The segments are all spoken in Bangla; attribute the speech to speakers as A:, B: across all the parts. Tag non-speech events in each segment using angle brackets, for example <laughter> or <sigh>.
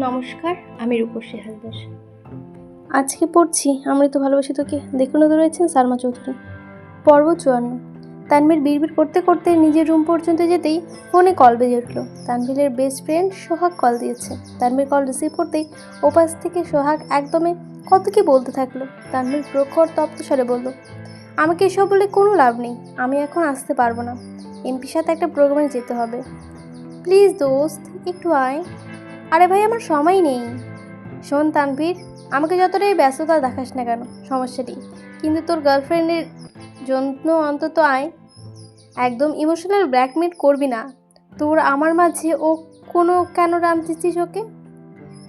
A: নমস্কার, আমি রূপসী হালদার। আজকে পড়ছি তো ভালোবাসি তোকে। দেখুন তো রয়েছেন সালমা চৌধুরী। পর্ব চুয়ান্ন। তানভীর বিড়বিড় করতে করতে নিজের রুম পর্যন্ত যেতেই ফোনে কল বেজে উঠল। তানভীরের বেস্ট ফ্রেন্ড সোহাগ কল দিয়েছে। তানভীর কল রিসিভ করতেই ওপাশ থেকে সোহাগ একদমে কত কি বলতে থাকল। তানভীর প্রখর তপ্ত স্বরে বলল, আমাকে এসব বলে কোনো লাভ নেই। আমি এখন আসতে পারব না। এমপির সাথে একটা প্রোগ্রামে যেতে হবে। প্লিজ দোস্ত, একটু আয়। আরে ভাই, আমার সময় নেই। শোন তানভীর, আমাকে যতটাই ব্যস্ততা দেখাস না কেন সমস্যাটি কিন্তু তোর গার্লফ্রেন্ডের জন্য অন্তত আয়। একদম ইমোশনাল ব্ল্যাকমেল করবি না। তোর আমার মাঝে ও কোনো কেন রামতেছিস ওকে?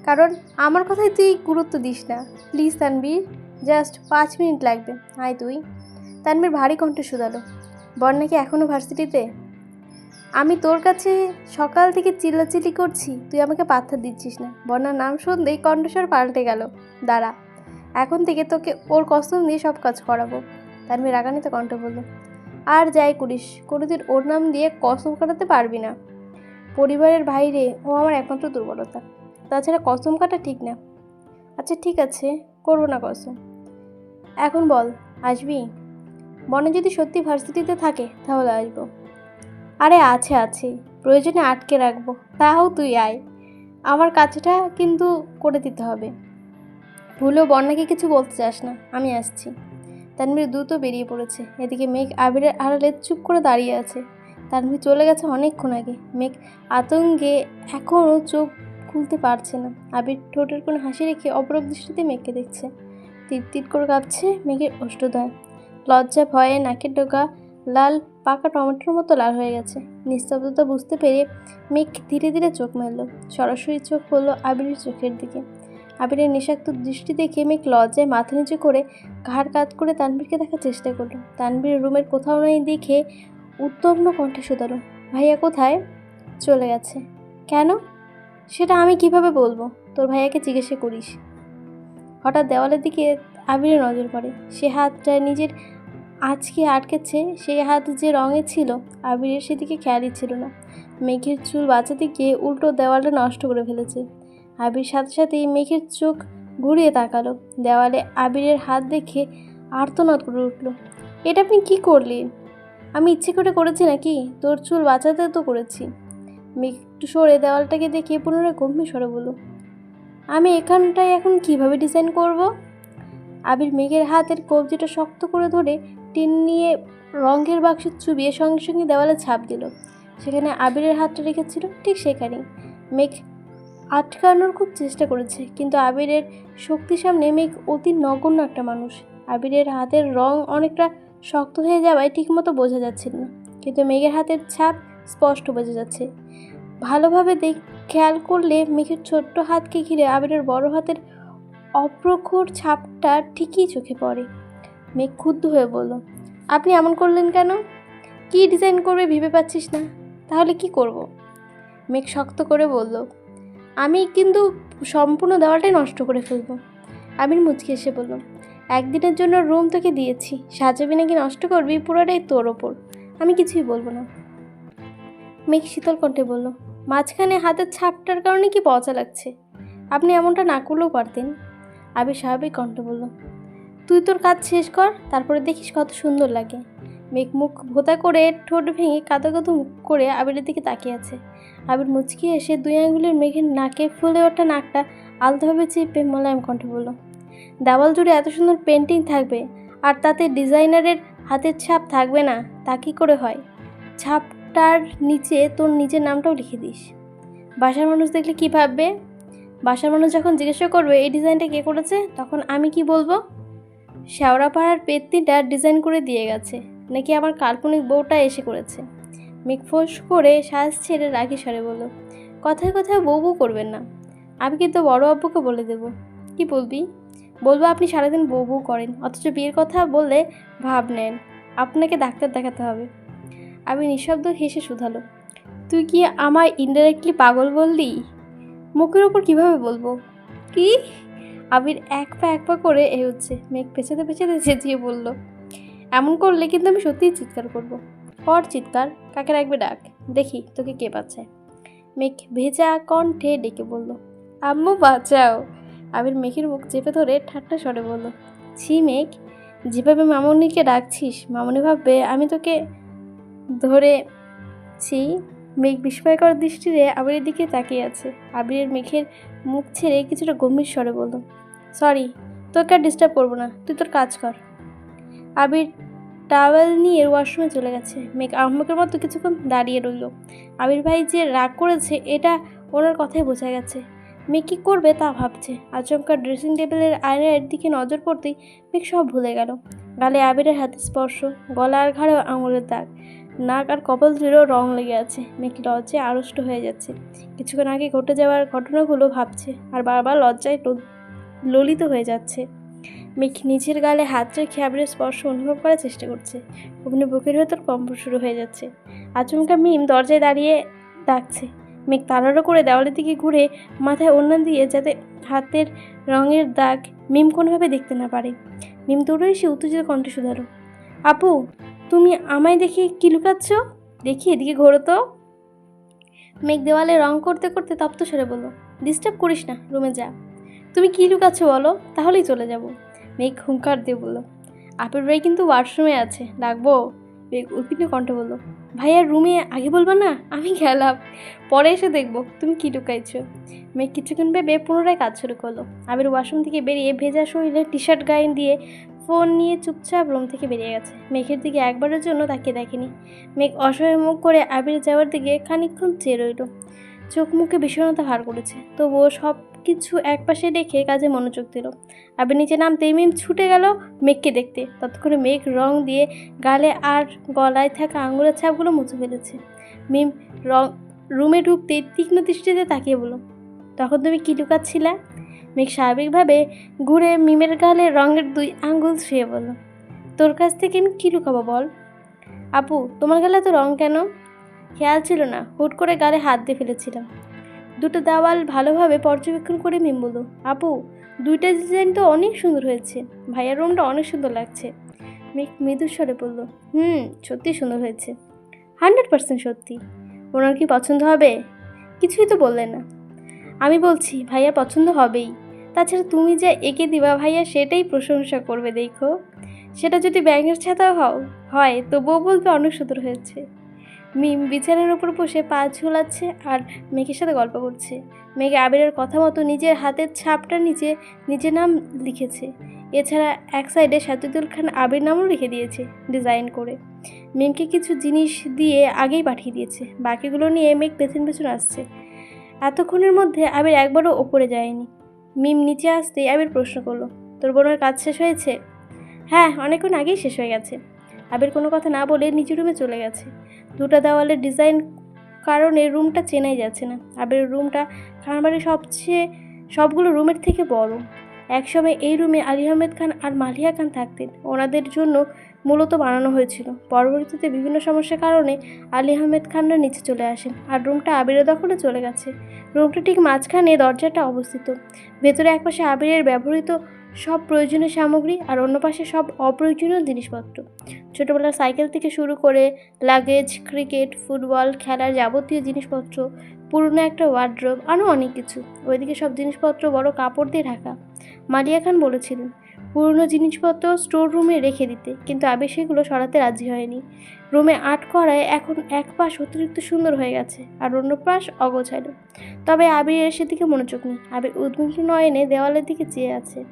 A: কারণ আমার কথায় তুই গুরুত্ব দিস না। প্লিজ তানভীর জাস্ট পাঁচ মিনিট লাগবে। আয় তুই। তানভীর ভারী কণ্ঠে শুধালো। বর নাকি এখনও ভার্সিটিতে? আমি তোর কাছে সকাল থেকে চিল্লাচিল্লি করছি, তুই আমাকে পাত্তা দিচ্ছিস না। বন্যার নাম শুনতেই কণ্ঠস্বর পাল্টে গেল। দাঁড়া, এখন থেকে তোকে ওর কসম দিয়ে সব কাজ করাবো। তানভীর রাগানিতে কণ্ঠ বলল, আর যাই করিস, কোনোদিন ওর নাম দিয়ে কসম কাটাতে পারবি না। পরিবারের বাইরে ও আমার একমাত্র দুর্বলতা। তাছাড়া কসম কাটা ঠিক না। আচ্ছা ঠিক আছে, করব না কসম। এখন বল, আসবি? বনে যদি সত্যি ভার্সিটিতে থাকে, তাহলে আসব। আরে আছে আছে। প্রয়োজনে আটকে রাখব। তাও তুই আয়। আমার কাজটা কিন্তু করে দিতে হবে। ভুলেও বন্যাকে কিছু বলতে চাস না। আমি আসছি। তানভীর দ্রুত বেরিয়ে পড়েছে। এদিকে মেঘ আবিরের আড়ালে চুপ করে দাঁড়িয়ে আছে। তানভীর চলে গেছে অনেকক্ষণ আগে। মেঘ আতঙ্কে এখনও চোখ খুলতে পারছে না। আবির ঠোঁটের কোনো হাসি রেখে অপরক দৃষ্টিতে মেঘকে দেখছে। তীর তীর করে কাঁপছে মেঘের অষ্টদয়। লজ্জা ভয়ে নাকের ডোকা লাল পাকা টমেটোর মতো লাল হয়ে গেছে। নিস্তব্ধতা বুঝতে পেরে মেঘ ধীরে ধীরে চোখ মেলল। সরাসরি চোখ পড়ল আবিরের চোখের দিকে। আবিরের নেশাক্ত দৃষ্টি দেখে মেঘ লজ্জায় মাথা নিচু করে ঘাড় কাত করে তানবীরকে দেখার চেষ্টা করল। তানবীর রুমের কোথাও নাই দেখে উত্তপ্ন কণ্ঠে শুধালো, ভাইয়া কোথায়? চলে গেছে। কেন? সেটা আমি কীভাবে বলব? তোর ভাইয়াকে জিজ্ঞাসা করিস। হঠাৎ দেওয়ালের দিকে আবিরের নজর পড়ে। সে হাতটা নিজের আজকে আটকেছে, সেই হাত যে রঙে ছিল, আবিরের সেদিকে খেয়ালই ছিল না। মেঘের চুল বাঁচাতে গিয়ে উল্টো দেওয়ালটা নষ্ট করে ফেলেছে। আবির সাথে সাথেই মেঘের চোখ ঘুরিয়ে তাকালো। দেওয়ালে আবিরের হাত দেখে আর্তনাদ করে উঠল। এটা আপনি কি করলেন? আমি ইচ্ছে করে করেছি নাকি? তোর চুল বাঁচাতে তো করেছি। মেঘ একটু সরে দেওয়ালটাকে দেখে পুনরায় গম্ভীর সরে বলল, আমি এখানটায় এখন কীভাবে ডিজাইন করব? আবির মেঘের হাতের কবজিটা শক্ত করে ধরে টিন নিয়ে রঙের বাক্স চুবিয়ে সঙ্গে সঙ্গে দেওয়ালে ছাপ দিল। সেখানে আবিরের হাতটা রেখেছিল ঠিক সেখানেই। মেঘ আটকানোর খুব চেষ্টা করেছে, কিন্তু আবিরের শক্তির সামনে মেঘ অতি নগণ্য একটা মানুষ। আবিরের হাতের রং অনেকটা শক্ত হয়ে যাওয়ায় ঠিকমতো বোঝা যাচ্ছিল না, কিন্তু মেঘের হাতের ছাপ স্পষ্ট বোঝা যাচ্ছে। ভালোভাবে দেখ, খেয়াল করলে মেঘের ছোট্ট হাতকে ঘিরে আবিরের বড় হাতের অপ্রখর ছাপটা ঠিকই চোখে পড়ে। মেঘ ক্ষুব্ধ হয়ে বলল, আপনি এমন করলেন কেন? কি ডিজাইন করবে ভেবে পাচ্ছিস না? তাহলে কি করব। মেঘ শক্ত করে বলল, আমি কিন্তু সম্পূর্ণ দেওয়ালটাই নষ্ট করে ফেলব। আমির মুচকি এসে বলল, একদিনের জন্য রুম তোকে দিয়েছি। সাজাবি নাকি নষ্ট করবি? পুরোটাই তোর ওপর। আমি কিছুই বলব না। মেঘ শীতল কণ্ঠে বলল, মাঝখানে হাতের ছাপটার কারণে কি পচা লাগছে? আপনি এমনটা না করলেও পারতেন। আবির স্বাভাবিক কণ্ঠ বলল তুই তোর কাজ শেষ কর, তারপরে দেখিস কত সুন্দর লাগে। মেঘ মুখ ভোতা করে ঠোঁট ভেঙে কাদো কাদো মুখ করে আবিরের দিকে তাকিয়ে আছে। আবির মুচকি এসে দুই আঙুলের মেঘের নাকে ফুলে ওঠা নাকটা আলতোভাবে চেপে মোলায়েম কণ্ঠ বলল, দেওয়াল জুড়ে এত সুন্দর পেন্টিং থাকবে, আর তাতে ডিজাইনারের হাতের ছাপ থাকবে না, তা কী করে হয়? ছাপটার নিচে তোর নিজের নামটাও লিখে দিস। বাসার মানুষ দেখলে কী ভাববে? বাসার মানুষ যখন জিজ্ঞাসা করবে, এই ডিজাইনটা কে করেছে? তখন আমি কি বলব? শেওড়াপাড়ার পেত্তিটা ডিজাইন করে দিয়ে গেছে। নাকি আমার কাল্পনিক বউটা এসে করেছে। মিকফোস করে শ্বাস ছেড়ে রাখি সারে বলল, কথায় কথায় বউ বউ করবেন না। আমি কিন্তু বড় আব্বুকে বলে দেব। কি বলবি? বলব আপনি সারাদিন বউ বউ করেন, অথচ বিয়ের কথা বললে ভাব নেন। আপনাকে ডাক্তার দেখাতে হবে। আমি নিঃশব্দ হেসে শুধালো, তুই কি আমায় ইনডাইরেক্টলি পাগল বললি? মুখের ওপর কীভাবে বলব? কি? আবির এক পা এক পা করে এ হচ্ছে, মেঘ পেছাতে পেছাতে চেঁচিয়ে বলল, এমন করলে কিন্তু আমি সত্যিই চিৎকার করব। কর চিৎকার, কাকে রাখবে ডাক? দেখি তোকে কে পাচ্ছে মেঘ ভেজা কণ্ঠে ডেকে বলল, আম্মু, বাঁচাও। আবির মেঘের মুখ চেপে ধরে ঠাট্টা স্বরে বলল, ছি, মেঘ, যেভাবে মামনিকে ডাকছিস, মামনি ভাববে আমি তোকে ধরে, ছি। মেঘ বিস্ময়কর দৃষ্টিরে আবিরের দিকে তাকিয়ে আছে। আবিরের মেঘের মুখ ছেড়ে কিছুটা গম্ভীর স্বরে বলল সরি, তোকে আর ডিস্টার্ব করব না, তুই তোর কাজ কর। আবির টাওয়েল নিয়ে ওয়াশরুমে চলে গেছে। মেঘ আহম্মকের মতো কিছুক্ষণ দাঁড়িয়ে রইল। আবির ভাই যে রাগ করেছে, এটা ওনার কথাই বোঝা গেছে। মেয়ে কী করবে তা ভাবছে। আচমকা ড্রেসিং টেবিলের আয়নার দিকে নজর পড়তেই মেঘ সব ভুলে গেল। গালে আবিরের হাতে স্পর্শ, গলা আর ঘাড়েও আঙুলের দাগ। নাক আর কপাল জুড়েও রং লেগে আছে। মেঘ লজ্জায় আড়ষ্ট হয়ে যাচ্ছে। কিছুক্ষণ আগে ঘটে যাওয়ার ঘটনাগুলো ভাবছে, আর বারবার লজ্জায় ললিত হয়ে যাচ্ছে। মেঘ নিজের গালে হাত রেখে আবিরের স্পর্শ অনুভব করার চেষ্টা করছে। অমনি বুকের ভেতর কম্প শুরু হয়ে যাচ্ছে। আচমকা মিম দরজায় দাঁড়িয়ে ডাকছে। মেঘ তাড়াহুড়ো করে দেওয়ালের দিকে ঘুরে মাথায় অন্য দিয়ে যাতে হাতের রঙের দাগ মিম কোনোভাবে দেখতে না পারে। মিম দৌড়ে এসে উত্তেজিত কণ্ঠে শুধালো, আপু, তুমি আমায় দেখে কি লুকাচ্ছ? দেখি এদিকে ঘোরো তো। মেঘ দেওয়ালে রং করতে করতে তপ্ত সরে বলল, ডিস্টার্ব করিস না, রুমে যা। তুমি কি লুকাচ্ছ বলো? তাহলেই চলে যাব। মেঘ হুঙ্কার দিয়ে বলল আপের ভাই কিন্তু ওয়াশরুমে আছে, ডাকবো? মেঘ উদ্বিগ্ন কণ্ঠে বলল ভাইয়ার রুমে আগে বলবা না? আমি গেলাম। পরে এসে দেখব, তুমি কি লুকাইছো? মেঘ কিছুক্ষণ ভেবে পুনরায় কাজ শুরু করল। আবির ওয়াশরুম থেকে বেরিয়ে ভেজা শরীরে টি শার্ট গায়ে দিয়ে ফোন নিয়ে চুপচাপ রুম থেকে বেরিয়ে গেছে। মেঘের দিকে একবারের জন্য তাকিয়ে দেখেনি। মেঘ অসহায় মুখ করে আবির যাওয়ার দিকে খানিকক্ষণ চেয়ে রইল। চোখ মুখে বিষণ্ণতা ভার করেছে, তবুও সব কিছু একপাশে রেখে কাজে মনোযোগ দিল। আবির নিচে নামতেই মিম ছুটে গেল মেঘকে দেখতে। ততক্ষণে মেঘ রং দিয়ে গালে আর গলায় থাকা আঙুলের ছাপগুলো মুছে ফেলেছে। মিম রং, রুমে ঢুকতে তীক্ষ্ণ দৃষ্টিতে তাকিয়ে বলল, তখন তুমি কি লুকাচ্ছিলা? মেঘ স্বাভাবিকভাবে ঘুরে মিমের গালে রঙের দুই আঙ্গুল শুয়ে বলল, তোর কাছ থেকে আমি কী লুকাবো বল? আপু, তোমার গালে তো রং কেন? খেয়াল ছিল না, হুট করে গালে হাত দিয়ে ফেলেছিলাম। দুটো দেওয়াল ভালোভাবে পর্যবেক্ষণ করে মিম বলল। আপু, দুইটা ডিজাইন তো অনেক সুন্দর হয়েছে। ভাইয়ার রুমটা অনেক সুন্দর লাগছে। মেঘ মৃদু স্বরে বলল, হুম, সত্যি সুন্দর হয়েছে। হান্ড্রেড পার্সেন্ট সত্যি। ওনার কি পছন্দ হবে? কিছুই তো বললেন না। আমি বলছি, ভাইয়া পছন্দ হবেই। তাছাড়া তুমি যা এঁকে দিবা ভাইয়া সেটাই প্রশংসা করবে, দেখো। সেটা যদি ব্যাঙের ছাতাও হও হয়, তবুও বলবে অনেক সুন্দর হয়েছে। মিম বিছানার উপর বসে পা ঝোলাচ্ছে আর মেঘের সাথে গল্প করছে। মেঘে আবিরের কথা মতো নিজের হাতের ছাপটা নিচে নিজের নাম লিখেছে। এছাড়া এক সাইডে সাজিদুল খান আবির নামও লিখে দিয়েছে ডিজাইন করে। মেঘকে কিছু জিনিস দিয়ে আগেই পাঠিয়ে দিয়েছে। বাকিগুলো নিয়ে মেঘ পেছন পেছন আসছে। এতক্ষণের মধ্যে আবির একবারও ওপরে যায়নি। মিম নিচে আসতেই আবির প্রশ্ন করল, তোর বোনের কাজ শেষ হয়েছে? হ্যাঁ অনেকক্ষণ আগেই শেষ হয়ে গেছে। আবির কোনো কথা না বলে নিচের রুমে চলে গেছে। দুটো দেওয়ালের ডিজাইন কারণে রুমটা চেনাই যাচ্ছে না। আবির রুমটা খানবাড়ির সবচেয়ে, সবগুলো রুমের থেকে বড়। একসময় এই রুমে আলী আহমেদ খান আর মালিয়া খান থাকতেন। ওনাদের জন্য মূলত বানানো হয়েছিল। পরবর্তীতে বিভিন্ন সমস্যার কারণে আলী আহমেদ খানরা নিচে চলে আসেন আর রুমটা আবিরের দখলে চলে গেছে। রুমটা ঠিক মাঝখানে দরজাটা অবস্থিত। ভেতরে একপাশে আবিরের ব্যবহৃত সব প্রয়োজনীয় সামগ্রী আর অন্য পাশে সব অপ্রয়োজনীয় জিনিসপত্র। ছোটোবেলার সাইকেল থেকে শুরু করে লাগেজ ক্রিকেট ফুটবল খেলার যাবতীয় জিনিসপত্র, পুরনো একটা ওয়ার্ড্রোব আরও অনেক কিছু। ওইদিকে সব জিনিসপত্র বড় কাপড় দিয়ে ঢাকা। মালিয়া খান বলেছিলেন, পুরনো জিনিসপত্র স্টোর রুমে রেখে দিতে। কিন্তু আবির সেগুলো সরাতে রাজি হয়নি। রুমে আট করায় এখন এক পাশ অতিরিক্ত সুন্দর হয়ে গেছে আর অন্য পাশ অগোছালো। তবে আবিরের সেদিকে মনোযোগ নেই। আবির উদ্বিগ্ন নয়নে দেওয়ালের দিকে চেয়ে আছে।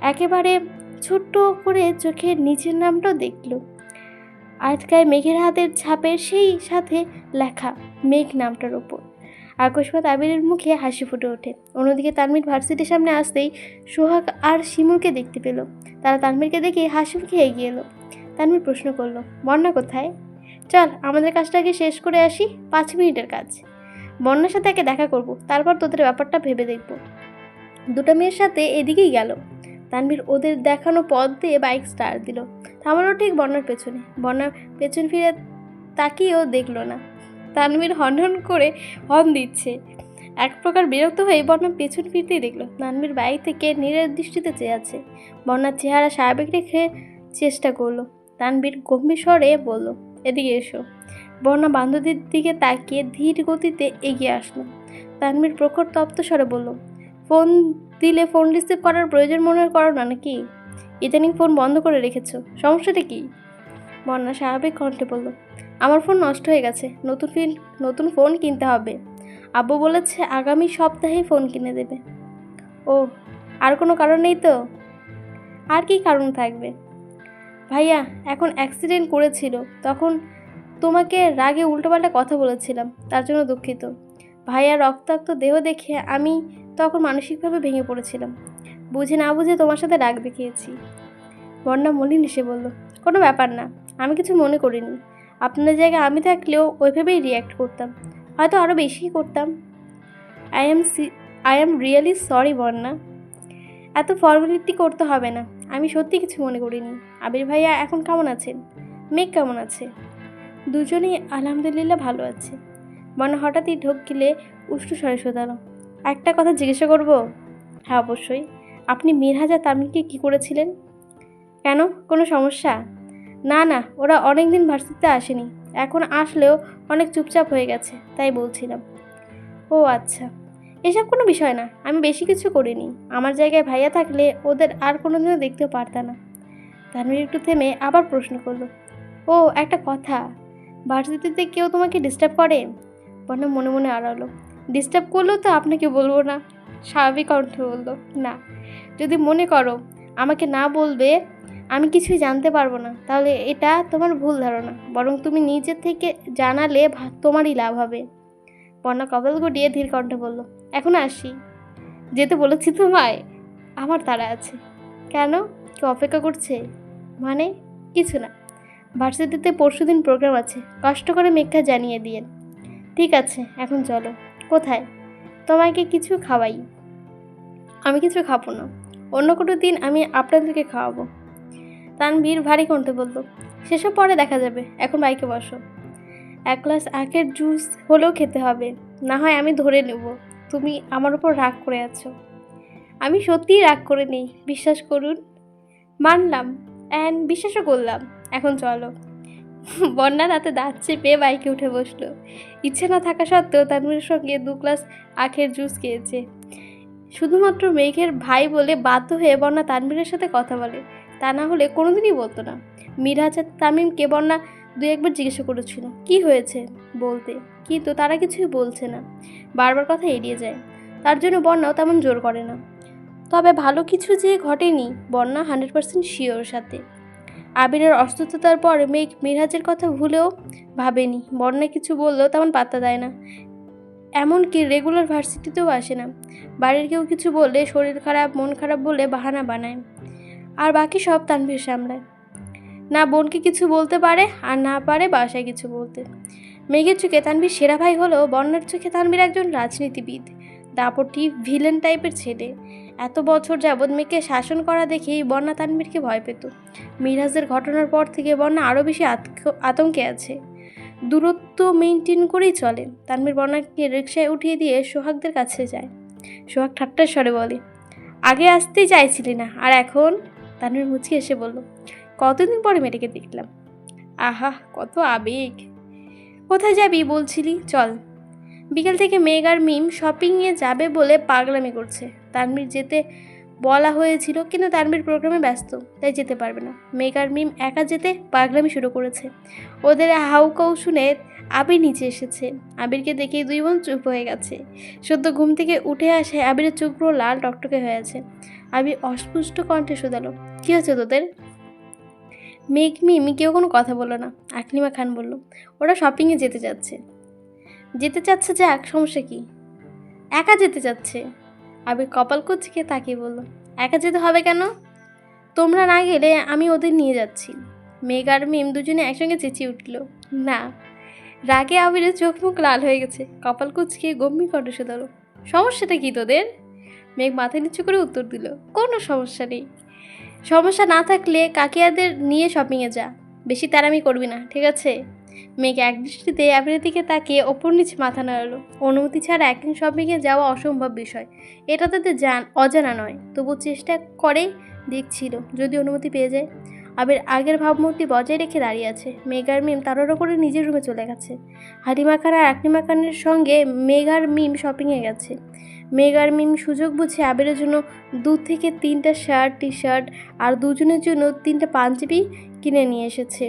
A: একেবারে ছোট্ট করে চোখের নিচের নামটাও দেখল। আটকায় মেঘের হাতের ছাপের সেই সাথে লেখা মেঘ নামটার ওপর আকস্মাত আবিরের মুখে হাসি ফুটে ওঠে। অন্যদিকে তানমির ভার্সিটির সামনে আসতেই সোহাগ আর শিমুলকে দেখতে পেল। তারা তানমিরকে দেখে হাসি মুখে এগিয়ে এলো। তানমির প্রশ্ন করল, বন্যা কোথায়? চল, আমাদের কাজটাকে শেষ করে আসি, পাঁচ মিনিটের কাজ। বন্যার সাথে একে দেখা করব, তারপর তোদের ব্যাপারটা ভেবে দেখব। দুটো মেয়ের সাথে এদিকেই গেল। তানভীর ওদের দেখানো পথ দিয়ে বাইক স্টার্ট দিল। থামালো ঠিক বন্যার পেছনে। বন্যা পেছন ফিরে তাকিয়েও দেখল না। তানভীর হনহন করে হর্ন দিচ্ছে। এক প্রকার বিরক্ত হয়ে বন্যা পেছন ফিরতেই দেখল, তানভীর বাইক থেকে নীরের দৃষ্টিতে চেয়ে আছে। বন্যার চেহারা স্বাভাবিক রেখে চেষ্টা করল। তানভীর গম্ভীর স্বরে বলল, এদিকে এসো। বন্যা বান্ধবীর দিকে তাকিয়ে ধীর গতিতে এগিয়ে আসলো। তানভীর প্রখর তপ্ত স্বরে বলল ফোন দিলে ফোন রিসিভ করার প্রয়োজন মনে করো না নাকি? ইদানিং ফোন বন্ধ করে রেখেছো। সমস্যাটা কি? বন্যা স্বাভাবিক কণ্ঠে বলল, আমার ফোন নষ্ট হয়ে গেছে। নতুন ফিল, নতুন ফোন কিনতে হবে। আব্বু বলেছে আগামী সপ্তাহেই ফোন কিনে দেবে। ও, আর কোনো কারণ নেই তো? আর কি কারণ থাকবে? ভাইয়া, এখন অ্যাক্সিডেন্ট করেছিল। তখন তোমাকে রাগে উল্টোপাল্টা কথা বলেছিলাম। তার জন্য দুঃখিত। ভাইয়া রক্তাক্ত দেহ দেখে আমি তখন মানসিকভাবে ভেঙে পড়েছিলাম। বুঝে না বুঝে তোমার সাথে রাগ দেখিয়েছি। বন্যা মলিন এসে বলল, কোনো ব্যাপার না, আমি কিছু মনে করিনি। আপনার জায়গায় আমি থাকলেও ওইভাবেই রিয়্যাক্ট করতাম। হয়তো আরও বেশি করতাম। I am see I am really sorry Bonna. এত ফর্মালিটি করতে হবে না। আমি সত্যি কিছু মনে করিনি। আবির ভাইয়া এখন কেমন আছেন? মেঘ কেমন আছে? দুজনেই আলহামদুলিল্লাহ ভালো আছে। মনে হঠাৎই ঢোক গিলে উষ্ণ স্বরে শোধালো একটা কথা জিজ্ঞাসা করব? হ্যাঁ অবশ্যই। আপনি মিরহাজা তামিলকে কী করেছিলেন? কেন? কোনো সমস্যা? না না, ওরা অনেক দিন ভার্সিটিতে আসেনি। এখন আসলেও অনেক চুপচাপ হয়ে গেছে, তাই বলছিলাম। ও আচ্ছা। এসব কোনো বিষয় না, আমি বেশি কিছু করিনি। আমার জায়গায় ভাইয়া থাকলে ওদের আর কোনো দিনও দেখতেও পারতা না। তানভীর একটু থেমে আবার প্রশ্ন করল, ও, একটা কথা। ভার্সিটিতে কেউ তোমাকে ডিস্টার্ব করে? বন্যা মনে মনে আড়ালো ডিস্টার্ব করলেও তো আপনাকে বলব না। স্বাভাবিক কণ্ঠে বলল না। যদি মনে করো আমাকে না বলবে, আমি কিছুই জানতে পারব না। তাহলে এটা তোমার ভুল ধারণা। বরং তুমি নিজে থেকে জানালে তোমারই লাভ হবে। বন্যা কপাল গুটিয়ে ধীর কণ্ঠে বলল, এখন আসি। যেতে বলেছি তোমায়, আমার তারা আছে। কেন? কেউ অপেক্ষা করছে? মানে? কিছু না। ভার্সিটিতে পরশুদিন প্রোগ্রাম আছে। কষ্ট করে মেঘা জানিয়ে দিয়েন ঠিক আছে, এখন চলো। কোথায়? তোমাকে কিছু খাওয়াই। আমি কিছু খাব না। অন্য কোনো দিন আমি আপনাদেরকে খাওয়াবো। তানভীর ভারী কণ্ঠে বলল, সেসব পরে দেখা যাবে। এখন বাইকে বসো। এক গ্লাস আখের জুস হলেও খেতে হবে। না হয় আমি ধরে নেব। তুমি আমার উপর রাগ করে আছো। আমি সত্যিই রাগ করে নেই। বিশ্বাস করুন, মানলাম। অ্যান্ড বিশ্বাসও করলাম। এখন চলো। <laughs> বন্যা রাতে দাঁত চেপে বাইকে উঠে বসল। ইচ্ছে না থাকা সত্ত্বেও তানভীরের সঙ্গে দু গ্লাস আখের জুস খেয়েছে। শুধুমাত্র মেঘের ভাই বলে বাধ্য হয়ে বন্যা তানভীরের সাথে কথা বলে। তা না হলে কোনোদিনই বলতো না। মিরাজ আর তামিমকে বন্যা দু একবার জিজ্ঞাসা করেছিল, কি হয়েছে? বলতে, কিন্তু তারা কিছুই বলছে না। বারবার কথা এড়িয়ে যায়। তার জন্য বন্যাও তেমন জোর করে না। তবে ভালো কিছু যে ঘটেনি, বন্যা হান্ড্রেড পার্সেন্ট শিওর সাথে। আবিরের অসুস্থতার পর মেঘ মিরাজের কথা ভুলেও ভাবেনি। বন্যা কিছু বললেও তেমন পাত্তা দেয় না। এমনকি রেগুলার ভার্সিটিতেও আসে না। বাড়ির কেউ কিছু বললে শরীর খারাপ, মন খারাপ বলে বাহানা বানায়। আর বাকি সব তানভীর সামলায়। না বোনকে কিছু বলতে পারে, আর না পারে বাসায় কিছু বলতে। মেঘের চোখে তানভীর সেরা ভাই হলেও বন্যার চোখে তানভীর একজন রাজনীতিবিদ। দাপটি ভিলেন টাইপের ছেলে। এত বছর যাবৎ মেয়েকে শাসন করা দেখেই বন্যা তানভীরকে ভয় পেত। মিরাজের ঘটনার পর থেকে বন্যা আরও বেশি আতঙ্ক- আছে। দূরত্ব মেনটেন করেই চলে। তানভীর বন্যাকে রিক্সায় উঠিয়ে দিয়ে সোহাগদের কাছে যায়। সোহাগ ঠাট্টার স্বরে বলে, আগে আসতেই চাইছিলি না, আর এখন? তানভীর মুচকি এসে বলল, কতদিন পরে মেয়েটাকে দেখলাম? আহা, কত আবেগ! কোথায় যাবি বলছিলি? চল। বিকেল থেকে মেঘ আর মিম শপিংয়ে যাবে বলে পাগলামি করছে। তানভীর যেতে বলা হয়েছিল, কিন্তু তানভীর প্রোগ্রামে ব্যস্ত, তাই যেতে পারবে না। মেঘ আর মিম একা যেতে পাগলামি শুরু করেছে। ওদের হাউকাউ শুনে আবির নিচে এসেছে। আবিরকে দেখে দুই বোন চুপ হয়ে গেছে। সদ্য ঘুম থেকে উঠে আসে আবিরের চোখগুলো লাল টকটকে হয়ে আছে। আবির অস্পুষ্ট কণ্ঠে শোধালো, কী হচ্ছে তোদের? মেঘ, মিম কেউ কোনো কথা বলল না। আকলিমা খান বলল, ওরা শপিংয়ে যেতে যাচ্ছে। যেতে চাচ্ছে যাক, সমস্যা কি? একা যেতে চাচ্ছে। আবির কপাল কুচকে তাকিয়ে বলল, একা যেতে হবে কেন? তোমরা না গেলে আমি ওদের নিয়ে যাচ্ছি। মেঘ আর মিম দুজনে একসঙ্গে চেঁচিয়ে উঠল, না। রাগে আবিরের চোখ মুখ লাল হয়ে গেছে, কপাল কুচকে গম্ভীর কণ্ঠ শোধালো সমস্যাটা কি তোদের? মেঘ মাথা নিচু করে উত্তর দিল, কোনো সমস্যা নেই। সমস্যা না থাকলে কাকিয়াদের নিয়ে শপিংয়ে যা। বেশি তারামি করবি না, ঠিক আছে? মেঘ এক দৃষ্টিতে আবিরের দিকে তাকিয়ে ওপর নিচে মাথা নাড়ালো। অনুমতি ছাড়া একদিন শপিংয়ে যাওয়া অসম্ভব বিষয়। এটা তাদের জান, অজানা নয়। তবু চেষ্টা করে দেখছিল, যদি অনুমতি পেয়ে যায়। আবির আগের ভাবমূর্তি বজায় রেখে দাঁড়িয়ে আছে। মেঘার মিম তাড়াহুড়ো করে নিজের রুমে চলে গেছে। হালিমা খান আর আকলিমা খানের সঙ্গে মেঘার মিম শপিংয়ে গেছে। মেঘার মিম সুযোগ বুঝে আবিরের জন্য দু থেকে তিনটা শার্ট টি শার্ট আর দুজনের জন্য তিনটা পাঞ্জাবি কিনে নিয়ে এসেছে।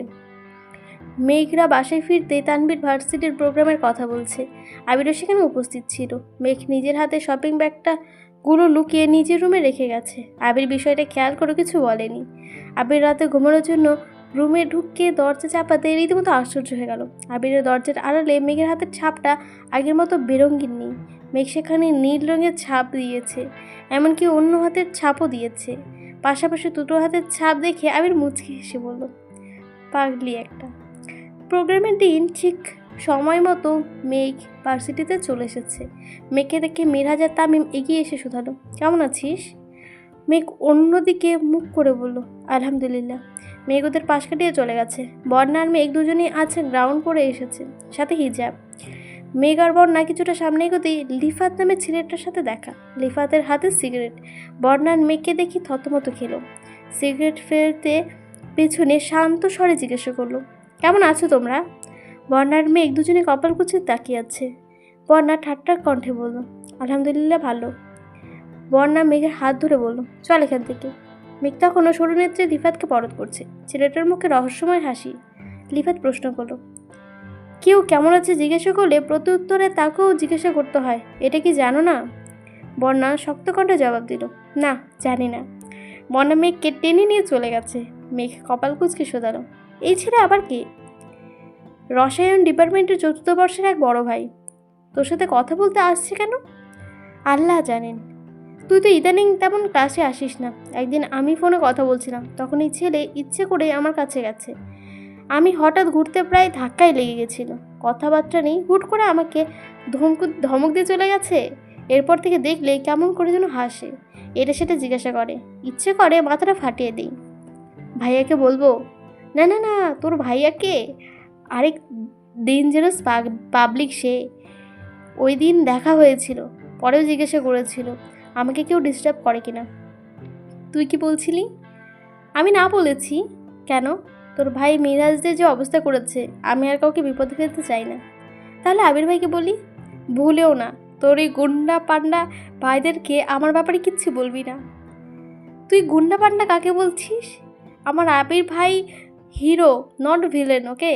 A: মেঘরা বাসায় ফিরতে তানবীর ভার্সিটির প্রোগ্রামের কথা বলছে। আবিরও সেখানে উপস্থিত ছিল। মেঘ নিজের হাতে শপিং ব্যাগটা গুলো লুকিয়ে নিজের রুমে রেখে গেছে। আবির বিষয়টা খেয়াল করে কিছু বলেনি। আবির রাতে ঘুমানোর জন্য রুমে ঢুকে দরজা চাপাতে রীতিমতো আশ্চর্য হয়ে গেল। আবিরের দরজার আড়ালে মেঘের হাতের ছাপটা আগের মতো বেরঙ্গিন নেই। মেঘ সেখানে নীল রঙের ছাপ দিয়েছে, এমনকি অন্য হাতের ছাপও দিয়েছে। পাশাপাশি দুটো হাতের ছাপ দেখে আবির মুচকি হেসে বলল, পাগলি একটা। প্রোগ্রামের দিন ঠিক সময় মতো মেঘ ভার্সিটিতে চলে এসেছে। মেঘকে দেখে মিরহাজার তামিম এগিয়ে এসে শুধালো, কেমন আছিস? মেঘ অন্যদিকে মুখ করে বলল, আলহামদুলিল্লাহ। মেঘ ওদের পাশ কাটিয়ে চলে গেছে। বন্যা আর মেঘ দুজনেই আছে গ্রাউন্ড পরে এসেছে, সাথে হিজাব। মেঘ আর বর্ণা কিছুটা সামনে এগোতেই লিফাত নামে ছেলেটার সাথে দেখা। লিফাতের হাতে সিগারেট। বর্ণার মেঘকে দেখি থতমত খেলো। সিগারেট ফেলতে পেছনে শান্ত স্বরে জিজ্ঞাসা করল কেমন আছো তোমরা? বন্যার মেঘ দুজনে কপাল কুচে তাকিয়ে আছে। বন্যা ঠাট্টার কণ্ঠে বলল, আলহামদুলিল্লাহ, ভালো। বর্ণা মেঘের হাত ধরে বলল, চল এখান থেকে। মেঘ তখনও সরু নেত্রে লিফাতকে পরত করছে। ছেলেটার মুখে রহস্যময় হাসি। লিফাত প্রশ্ন করল, কেউ কেমন আছে জিজ্ঞাসা করলে প্রতি উত্তরে তাকেও জিজ্ঞাসা করতে হয়। এটা কি জানো না? বন্যা শক্ত কণ্ঠে জবাব দিল, না, জানি না। বন্যা মেঘকে টেনে নিয়ে চলে গেছে। মেঘ কপাল কুচকে শোধালো এই ছেলে আবার কে? রসায়ন ডিপার্টমেন্টের চতুর্থ বর্ষের এক বড় ভাই। তোর সাথে কথা বলতে আসছে কেন? আল্লাহ জানেন। তুই তো ইদানিং তেমন ক্লাসে আসিস না। একদিন আমি ফোনে কথা বলছিলাম। তখন এই ছেলে ইচ্ছে করে আমার কাছে গেছে। আমি হঠাৎ ঘুরতে প্রায় ধাক্কায় লেগে গেছিল। কথাবার্তা নেই, হুট করে আমাকে ধমক ধমক দিয়ে চলে গেছে। এরপর থেকে দেখলে কেমন করে যেন হাসে। এটা সেটা জিজ্ঞাসা করে। ইচ্ছে করে মাথাটা ফাটিয়ে দিই। ভাইয়াকে বলব না না না, তোর ভাইয়াকে আরেক ডেঞ্জারাস পাবলিক সে। ওই দিন দেখা হয়েছিল, পরেও জিজ্ঞাসা করেছিল, আমাকে কেউ ডিস্টার্ব করে কিনা। তুই কি বলছিলি? আমি না বলেছি। কেন? তোর ভাই মিরাজদের যে অবস্থা করেছে, আমি আর কাউকে বিপদে ফেলতে চাই না। তাহলে আবির ভাইকে বলি? ভুলেও না, তোর এই গুন্ডা পান্ডা ভাইদেরকে আমার ব্যাপারে কিচ্ছু বলবি না। তুই গুন্ডা পান্ডা কাকে বলছিস? আমার আবির ভাই হিরো, নট ভিলেন, ওকে?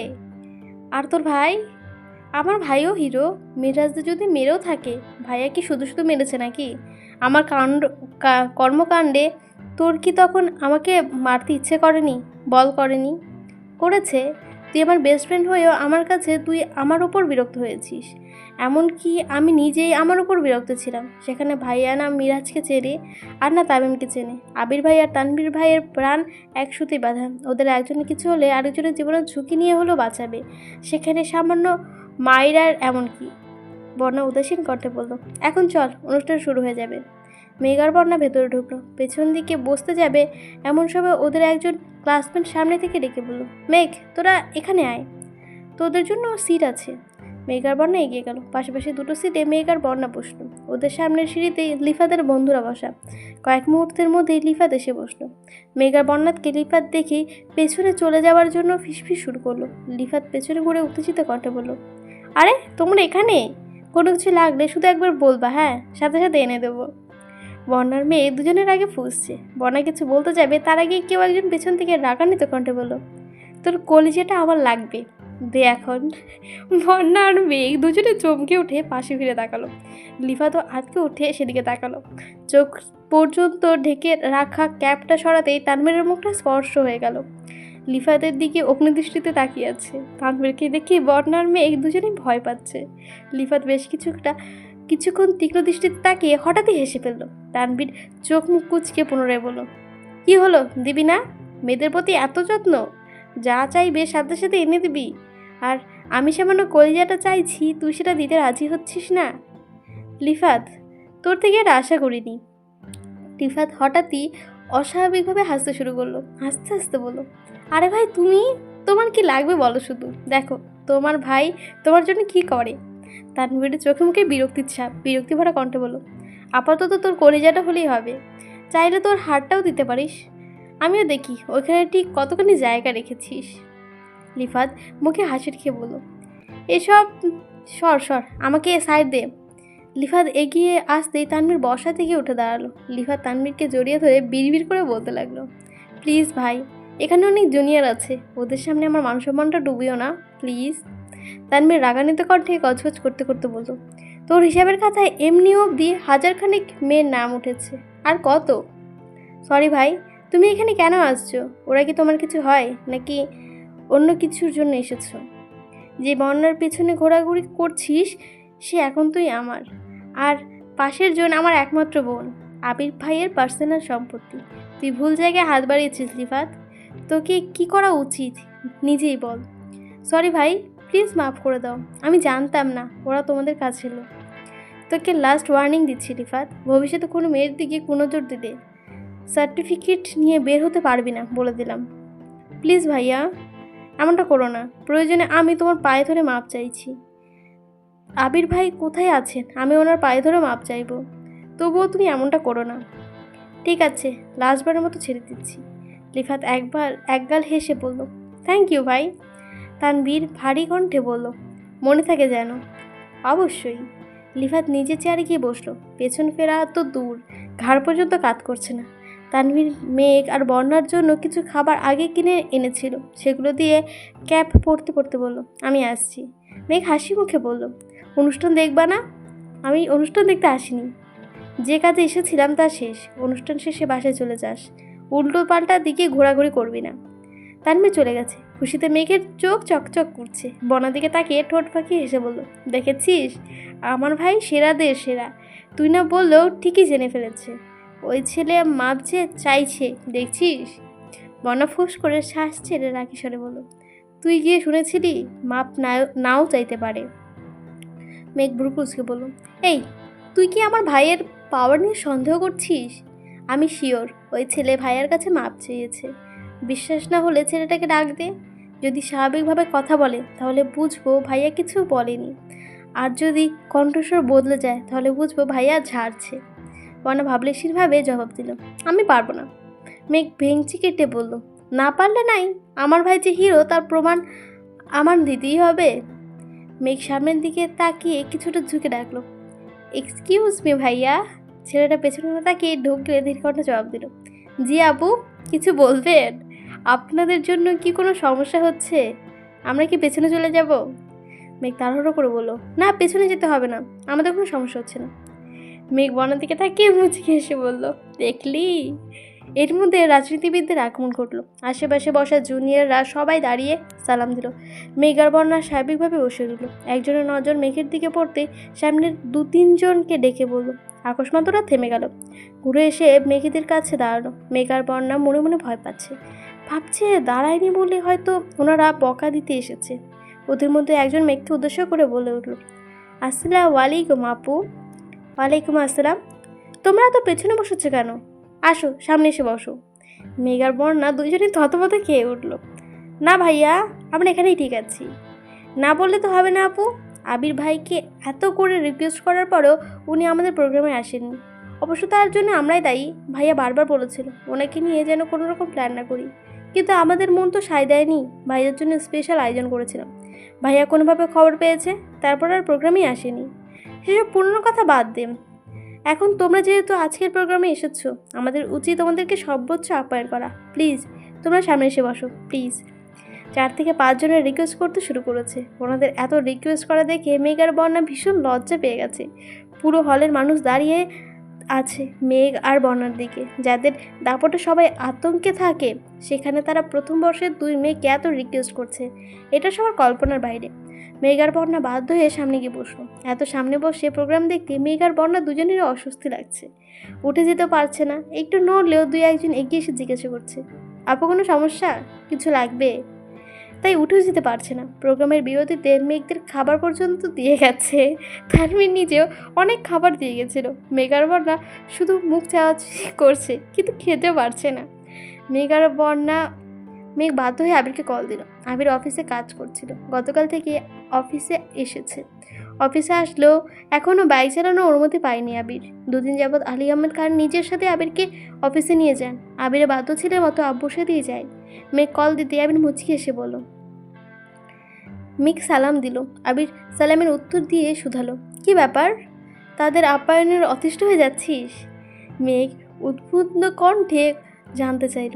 A: আর তোর ভাই? আমার ভাইও হিরো। মিরাজদের যদি মেরেও থাকে, ভাইয়া কি শুধু শুধু মেরেছে নাকি? আমার কাণ্ড কর্মকাণ্ডে তোর কি তখন আমাকে মারতে ইচ্ছে করেনি? বল করেনি? করেছে। তুই আমার বেস্ট ফ্রেন্ড হয়েও আমার কাছে তুই আমার ওপর বিরক্ত হয়েছিস। এমনকি আমি নিজেই আমার ওপর বিরক্ত ছিলাম। সেখানে ভাইয়া না মিরাজকে চেনে, আর না তামিমকে চেনে। আবির ভাই আর তানবির ভাইয়ের প্রাণ এক সুতি বাঁধা। ওদের একজনের কিছু হলে আরেকজনের জীবনের ঝুঁকি নিয়ে হলেও বাঁচাবে। সেখানে সামান্য মায়ের আর এমন কি বর্ণা উদাসীন কণ্ঠে বলল, এখন চল, অনুষ্ঠান শুরু হয়ে যাবে। মেঘার বর্ণা ভেতরে ঢুকলো। পেছন দিকে বসতে যাবে এমন সময় ওদের একজন ক্লাসমেট সামনে থেকে ডেকে বলল, মেঘ, তোরা এখানে আয়। তোদের জন্য সিট আছে। মেঘার বর্ণা এগিয়ে গেল। পাশাপাশি দুটো সিটে মেঘার বর্ণা বসল। ওদের সামনের সিঁড়িতে লিফাদের বন্ধুরা বসা। কয়েক মুহূর্তের মধ্যেই লিফাত এসে বসল। মেঘার বর্ণাতকে লিফাত দেখে পেছনে চলে যাওয়ার জন্য ফিসফিস শুরু করল। লিফাত পেছনে ঘুরে উত্তেজিত কণ্ঠে বলল, আরে, তোমরা এখানে? কোনো কিছু লাগলে শুধু একবার বলবা হ্যাঁ? সাথে সাথে এনে দেবো। বর্ণার মেয়ে দুজনের আগে ফুসছে। বর্ণা কিছু বলতে যাবে, তার আগে কেউ একজন পেছন থেকে রাগান্বিত কণ্ঠে বলল, তোর কলিজাটা আমার লাগবে। দে এখন বন্যা আর মেঘ দুজনে চমকে উঠে পাশে ফিরে তাকালো। লিফা তো আটকে উঠে সেদিকে তাকালো। চোখ পর্যন্ত ঢেকে রাখা ক্যাপটা সরাতেই তানভীরের মুখটা স্পর্শ হয়ে গেল। লিফাতের দিকে অগ্নিদৃষ্টিতে তাকিয়ে আছে। তানভীরকে দেখে বর্ণার মেঘ দুজনেই ভয় পাচ্ছে। লিফাত বেশ কিছুটা, কিছুক্ষণ তীক্ষ্ণ দৃষ্টিতে তাকিয়ে হঠাৎই হেসে ফেলল। তানভীর চোখ মুখ কুচকে পুনরায় বলল, কি হলো? দিবি না? মেয়েদের প্রতি এত যত্ন? যা চাইবে সাথে সাথে এনে দিবি। আর আমি সামান্য কলিজাটা চাইছি, তুই সেটা দিতে রাজি হচ্ছিস না? লিফাত তোর থেকে এটা আশা করিনি। লিফাত হঠাৎই অস্বাভাবিকভাবে হাসতে শুরু করল। হাসতে হাসতে বলল, আরে ভাই, তুমি? তোমার কি লাগবে বলো শুধু? দেখো, তোমার ভাই তোমার জন্য কি করে? তানভীরের চোখে মুখে বিরক্তির ছাপ, বিরক্তি ভরা কণ্ঠে বলল, আপাতত তোর কলিজাটা হলেই হবে। চাইলে তোর হারটাও দিতে পারিস। আমিও দেখি, ওইখানে ঠিক কতখানি জায়গা রেখেছিস? লিফাত মুখে হাসির খেয়ে বলল, এসব, সর সর, আমাকে সাইড দে। লিফাত এগিয়ে আসতেই তানভীর বসা থেকে উঠে দাঁড়াল। লিফাত তানভীরকে জড়িয়ে ধরে বিড়বিড় করে বলতে লাগল, প্লিজ ভাই, এখানে অনেক জুনিয়র আছে, ওদের সামনে আমার মান সম্মানটা ডুবিও না, প্লিজ। তানভীর রাগান্বিত কণ্ঠে গজগজ করতে করতে বলতো তোর হিসাবের খাতায় এমনি অবধি হাজারখানেক মেয়ের নাম উঠেছে, আর কত? সরি ভাই, তুমি এখানে কেন আসছো? ওরা কি তোমার কিছু হয়, নাকি অন্য কিছুর জন্য এসেছ? যে বন্যার পেছনে ঘোরাঘুরি করছিস, সে এখন তুই আমার। আর পাশের জন আমার একমাত্র বোন, আবির ভাইয়ের পার্সোনাল সম্পত্তি। তুই ভুল জায়গায় হাত বাড়িয়েছিস লিফাত তোকে কি করা উচিত? নিজেই বল। সরি ভাই প্লিজ মাফ করে দাও। আমি জানতাম না, ওরা তোমাদের কাছে ছিল তোকে লাস্ট ওয়ার্নিং দিচ্ছি, রিফাত। ভবিষ্যতে কোনো মেয়ের দিকে কোনো জোর দিলে সার্টিফিকেট নিয়ে বের হতে পারবি না, বলে দিলাম। প্লিজ ভাইয়া, এমনটা করো না। প্রয়োজনে আমি তোমার পায়ে ধরে মাপ চাইছি। আবির ভাই কোথায় আছেন? আমি ওনার পায়ে ধরে মাপ চাইব। তবুও তুমি এমনটা করো না। ঠিক আছে লাস্টবারের মতো ছেড়ে দিচ্ছি। লিফাত একবার, একগাল হেসে বলল থ্যাংক ইউ ভাই। তানবীর ভারী কণ্ঠে বলল, মনে থাকে যেন। অবশ্যই। লিফাত নিজে চেয়ারে গিয়ে বসল। পেছন ফেরা তো দূর, ঘাড় পর্যন্ত কাত করছে না। তানভীর মেঘ আর বন্যার জন্য কিছু খাবার আগে কিনে এনেছিল। সেগুলো দিয়ে ক্যাপ পড়তে পড়তে বলল, আমি আসছি। মেঘ হাসি মুখে বলল অনুষ্ঠান দেখবা না? আমি অনুষ্ঠান দেখতে আসিনি। যে কাজে এসেছিলাম তা শেষ। অনুষ্ঠান শেষে বাসায় চলে যাস। উল্টো পাল্টা দিকে ঘোরাঘুরি করবি না। তানভীর চলে গেছে। খুশিতে মেঘের চোখ চকচক করছে। বনার দিকে তাকিয়ে ঠোঁট ফাঁকিয়ে হেসে বলল, দেখেছিস? আমার ভাই সেরা দে সেরা। তুই না বললেও ঠিকই জেনে ফেলেছে। ওই ছেলে মাপছে চাইছে, দেখছিস? বনা ফুস করে শ্বাস ছেড়ে রাখি সরে বলল, তুই গিয়ে শুনেছিলি? মাপ নাও চাইতে পারে। মেঘ ব্রুকুসকে বলল, এই, তুই কি আমার ভাইয়ের পাওয়ার নিয়ে সন্দেহ করছিস? আমি শিওর ওই ছেলে ভাইয়ের কাছে মাপ চেয়েছে। বিশ্বাস না হলে ছেলেটাকে ডাক দে। যদি স্বাভাবিকভাবে কথা বলে, তাহলে বুঝব ভাইয়া কিছু বলেনি। আর যদি কণ্ঠস্বর বদলে যায়, তাহলে বুঝব ভাইয়া ঝাড়ছে। বনা ভাবলেশীরভাবে জবাব দিল, আমি পারব না। মেঘ ভেঙচি কেটে বলল, না পারলে নাই? আমার ভাই যে হিরো তার প্রমাণ আমার দিতেই হবে? মেঘ সামনের দিকে তাকিয়ে কিছুটা ঝুঁকে ডাকলো। এক্সকিউজ মি ভাইয়া। ছেলেটা পেছনে তাকিয়ে ঢুকলে দীর্ঘটা জবাব দিল। জি আপু, কিছু বলবেন? আপনাদের জন্য কি কোনো সমস্যা হচ্ছে? আমরা কি পেছনে চলে যাব? মেঘ তাড়াহুড়ো করে বলল, না, পেছনে যেতে হবে না। আমাদের কোনো সমস্যা হচ্ছে না। মেঘ বনের দিকে তাকিয়ে মুচকি এসে বলল, দেখলি? এর মধ্যে রাজনীতিবিদদের আগমন ঘটলো। আশেপাশে বসা জুনিয়ররা সবাই দাঁড়িয়ে সালাম দিল। মেঘ আর বন্যা স্বাভাবিকভাবে বসে রইল একজনের নজর মেঘের দিকে পড়তে সামনের দু তিনজনকে ডেকে বলল। আকস্মাত ওরা থেমে গেল। ঘুরে এসে মেঘেদের কাছে দাঁড়াল। মেঘ আর বন্যা মনে মনে ভয় পাচ্ছে। ভাবছে দাঁড়ায়নি বলে হয়তো ওনারা বকা দিতে এসেছে। ওদের মধ্যে একজন মেঘকে উদ্দেশ্য করে বলে উঠল, আসসালাম আলাইকুম আপু। ওয়ালাইকুম আসসালাম। তোমরা তো পেছনে বসেছো কেন? আসো, সামনে এসে বসো। মেঘার বন্যা দুজনেই থতমত খেয়ে উঠল। না ভাইয়া, আমরা এখানেই ঠিক আছি। না বললে তো হবে না আপু। আবির ভাইকে এত করে রিকোয়েস্ট করার পরেও উনি আমাদের প্রোগ্রামে আসেননি। অবশ্য তার জন্য আমরাই দায়ী। ভাইয়া বারবার বলেছিল, ওনাকে নিয়ে যেন কোনো রকম প্ল্যান না করি। কিন্তু আমাদের মন তো সায় দেয়নি। ভাইয়ার জন্য স্পেশাল আয়োজন করেছিলাম। ভাইয়া কোনোভাবে খবর পেয়েছে, তারপর আর প্রোগ্রামেই আসেনি। সেসব পুরনো কথা বাদ দে এখন তোমরা যেহেতু আজকের প্রোগ্রামে এসেছ আমাদের উচিত তোমাদেরকে সর্বোচ্চ আপ্যায়ন করা। প্লিজ তোমরা সামনে এসে বসো প্লিজ। চার থেকে পাঁচজনের রিকোয়েস্ট করতে শুরু করেছে। ওনাদের এত রিকোয়েস্ট করা দেখে মেঘ আর বন্যা ভীষণ লজ্জা পেয়ে গেছে। পুরো হলের মানুষ দাঁড়িয়ে আছে মেঘ আর বন্যার দিকে। যাদের দাপটে সবাই আতঙ্কে থাকে সেখানে তারা প্রথম বর্ষের দুই মেয়েকে এত রিকোয়েস্ট করছে। এটা সবার কল্পনার বাইরে। মেঘার বর্ণা বাধ্য হয়ে সামনে গিয়ে বসল। এত সামনে বসে প্রোগ্রাম দেখতে মেঘার বর্ণা দুজনেরই অস্বস্তি লাগছে। উঠে যেতে পারছে না। একটু নড়লেও দুই একজন এগিয়ে এসে জিজ্ঞাসা করছে, আপু, কোনো সমস্যা? কিছু লাগবে? তাই উঠেও যেতে পারছে না। প্রোগ্রামের বিরতিতে মেঘদের খাবার পর্যন্ত দিয়ে গেছে। তানভীর নিজেও অনেক খাবার দিয়ে গেছিল। মেঘার বন্যা শুধু মুখ চাওয়া করছে, কিন্তু খেতে পারছে না। মেঘার বন্যা মেঘ বাধ্য হয়ে আবিরকে কল দিল। আবির অফিসে কাজ করছিল। গতকাল থেকে অফিসে এসেছে। অফিসে আসলেও এখনও বাইক চালানোর অনুমতি পায়নি আবির। দুদিন যাবৎ আলী আহমেদ খান নিজের সাথে আবিরকে অফিসে নিয়ে যান। আবিরে বাধ্য ছেলের মতো আব্বুর সাথেই যায়। মেঘ কল দিতে আবির মুচকি এসে বলল, মেঘ সালাম দিল। আবির সালামের উত্তর দিয়ে শুধালো, কি ব্যাপার? তাদের আপ্যায়নের অতিষ্ঠ হয়ে যাচ্ছিস? মেঘ উদ্বুদ্ধ কণ্ঠে জানতে চাইল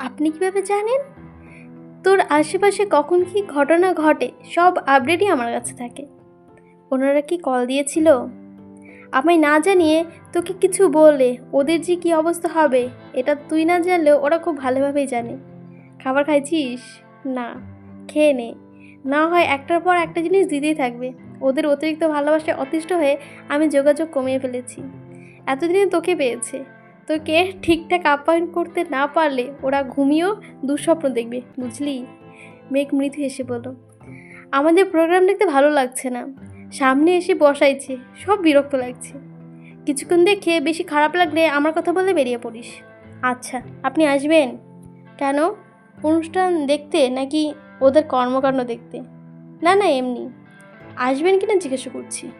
A: আপনি কীভাবে জানেন? তোর আশেপাশে কখন কি ঘটনা ঘটে, সব আপডেটই আমার কাছে থাকে। ওনারা কি কল দিয়েছিল? আমায় না জানিয়ে তোকে কিছু বলে, ওদের যে কী অবস্থা হবে, এটা তুই না জানলেও ওরা খুব ভালোভাবেই জানে। খাবার খাইছিস? না, খেয়ে নে। না হয় একটার পর একটা জিনিস দিতেই থাকবে। ওদের অতিরিক্ত ভালোবাসায় অতিষ্ঠ হয়ে আমি যোগাযোগ কমিয়ে ফেলেছি। এতদিনে তোকে পেয়েছে। তোকে ঠিকঠাক আপ্যায়ন করতে না পারলে ওরা ঘুমিয়েও দুঃস্বপ্ন দেখবে, বুঝলি? মেঘ মৃদু হেসে বলল, আমাদের প্রোগ্রাম দেখতে ভালো লাগছে না। সামনে এসে বসাইছে, সব বিরক্ত লাগছে। কিছুক্ষণ দেখে বেশি খারাপ লাগলে আমার কথা বলে বেরিয়ে পড়িস। আচ্ছা আপনি আসবেন? কেন? অনুষ্ঠান দেখতে নাকি ওদের কর্মকাণ্ড দেখতে? না না, এমনি। আসবেন কিনা জিজ্ঞাসা করছি।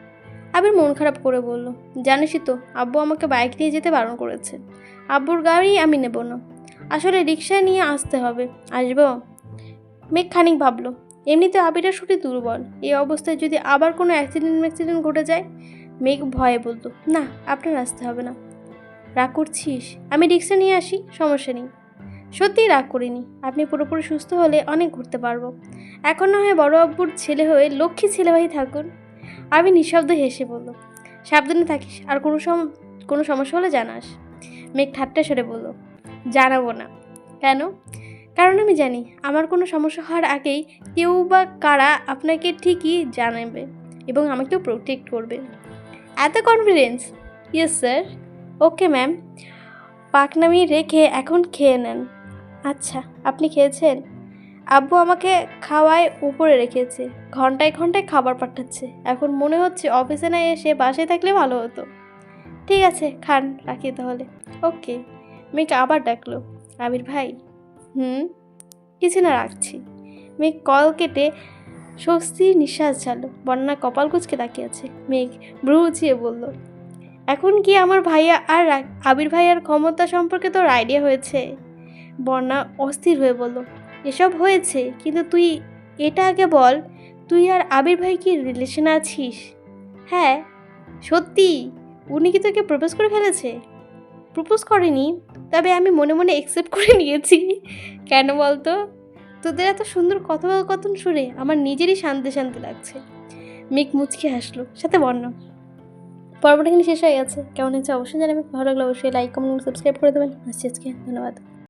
A: আবির মন খারাপ করে বলল, জানিসই তো, আব্বু আমাকে বাইক নিয়ে যেতে বারণ করেছে। আব্বুর গাড়ি আমি নেব না। আসলে রিক্সা নিয়ে আসতে হবে। আসব? মেঘ খানিক ভাবলো, এমনিতে আবিরের শরীর দুর্বল। এই অবস্থায় যদি আবার কোনো অ্যাক্সিডেন্ট ম্যাক্সিডেন্ট ঘটে যায়? মেঘ ভয়ে বলতো না, আপনার আসতে হবে না। রাগ করছিস? আমি রিক্সা নিয়ে আসি, সমস্যা নেই। সত্যিই রাগ করিনি। আপনি পুরোপুরি সুস্থ হলে অনেক ঘুরতে পারব। এখন না হয় বড় আব্বুর ছেলে হয়ে লক্ষ্মী ছেলেভাই থাকুন। আমি নিঃশব্দ হেসে বলল, সাবধানে থাকিস, আর কোনো কোনো সমস্যা হলে জানাস। মেঘ ঠাট্টা সরে বলল, জানাব না। কেন? কারণ আমি জানি, আমার কোনো সমস্যা হওয়ার আগেই কেউ বা কারা আপনাকে ঠিকই জানাবে এবং আমাকেও প্রোটেক্ট করবে। এত confidence yes sir okay ma'am পাকনামি রেখে এখন খেয়ে নেন। আচ্ছা আপনি খেয়েছেন? আব্বু আমাকে খাওয়ায় উপরে রেখেছে, ঘন্টায় ঘন্টায় খাবার পাঠাচ্ছে। এখন মনে হচ্ছে অফিসে না এসে বাসায় থাকলে ভালো হতো। ঠিক আছে, খান, রাখি তাহলে। ওকে, মেয়েকে আবার ডাকলো। আবির ভাই, হুম, কিছু না রাখছি। মেঘ কল কেটে স্বস্তির নিঃশ্বাস ছাড়লো। বন্যা কপাল কুচকে তাকিয়ে আছে। মেঘ ভ্রু উঁচিয়ে বলল, এখন কি আমার ভাইয়া আর আবির ভাইয়ার ক্ষমতা সম্পর্কে তোর আইডিয়া হয়েছে? বন্যা অস্থির হয়ে বলল এসব হয়েছে, কিন্তু তুই এটা আগে বল, তুই আর আবির ভাই কি রিলেশনে আছিস? হ্যাঁ সত্যি, উনি কি তোকে প্রপোজ করে ফেলেছে? প্রপোজ করেনি, তবে আমি মনে মনে একসেপ্ট করে নিয়েছি। কেন বলতো? তোদের এত সুন্দর কথোপকথন শুনে আমার নিজেরই শান্তি শান্তি লাগছে। মেঘ মুচকে হাসলো, সাথে বর্ণ। পর্বটা এখানে শেষ হয়ে গেছে। কেমন হয়েছে অবশ্যই জানাবেন ভালো লাগলে অবশ্যই লাইক কমেন্ট সাবস্ক্রাইব করে দেবেন। আজকে, ধন্যবাদ।